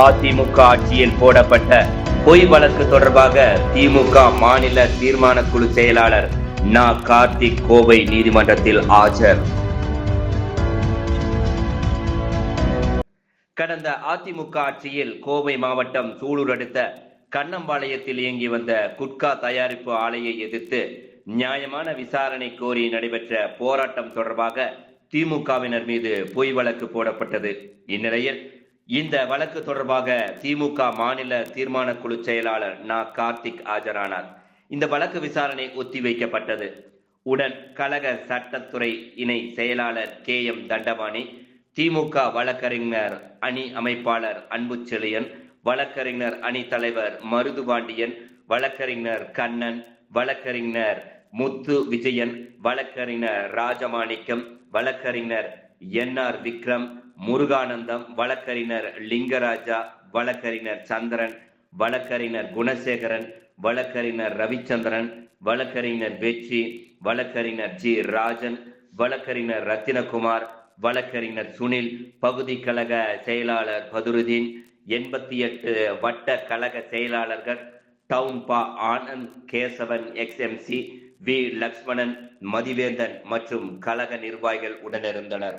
அதிமுக ஆட்சியில் போடப்பட்ட பொய் வழக்கு தொடர்பாக திமுக மாநில தீர்மான குழு செயலாளர் நா. கார்த்திக் கோவை நீதிமன்றத்தில் ஆஜர். கடந்த அதிமுக ஆட்சியில் கோவை மாவட்டம் சூலூர் அடுத்த கண்ணம்பாளையத்தில் இயங்கி வந்த குட்கா தயாரிப்பு ஆலையை எதிர்த்து நியாயமான விசாரணை கோரி நடைபெற்ற போராட்டம் தொடர்பாக திமுகவினர் மீது பொய் வழக்கு போடப்பட்டது. இந்நிலையில் இந்த வழக்கு தொடர்பாக திமுக மாநில தீர்மான குழு செயலாளர் நா. கார்த்திக் ஆஜரானார். இந்த வழக்கு விசாரணை ஒத்திவைக்கப்பட்டது உடன் கழக சட்டத்துறை இணை செயலாளர் கே. எம். தண்டபாணி திமுக வழக்கறிஞர் அணி அமைப்பாளர் அன்புச்செழியன் வழக்கறிஞர் அணி தலைவர் மருதுபாண்டியன் வழக்கறிஞர் கண்ணன் வழக்கறிஞர் முத்து விஜயன் வழக்கறிஞர் ராஜமாணிக்கம் வழக்கறிஞர் என் ஆர் விக்ரம் முருகானந்தம் வழக்கறிஞர் லிங்கராஜா வழக்கறிஞர் சந்திரன் வழக்கறிஞர் குணசேகரன் வழக்கறிஞர் ரவிச்சந்திரன் வழக்கறிஞர் வெற்றி வழக்கறிஞர் ஜி ராஜன் வழக்கறிஞர் ரத்தினகுமார் வழக்கறிஞர் சுனில் பகுதி கழக செயலாளர் பதுருதீன் எண்பத்தி எட்டு வட்ட கழக செயலாளர்கள் town Pa Anand Kesavan ex MC V. Lakshmanan Mathiventhan மற்றும் கழக நிர்வாகிகள் உடனிருந்தனர்.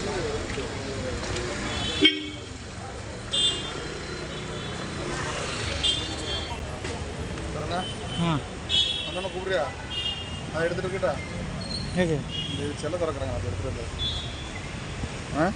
அந்த கூப்பிடுறியா? அதை எடுத்துட்டு இருக்கட்டா செல்ல திறக்கிறாங்க அதை எடுத்துட்டு வந்து. ஆ?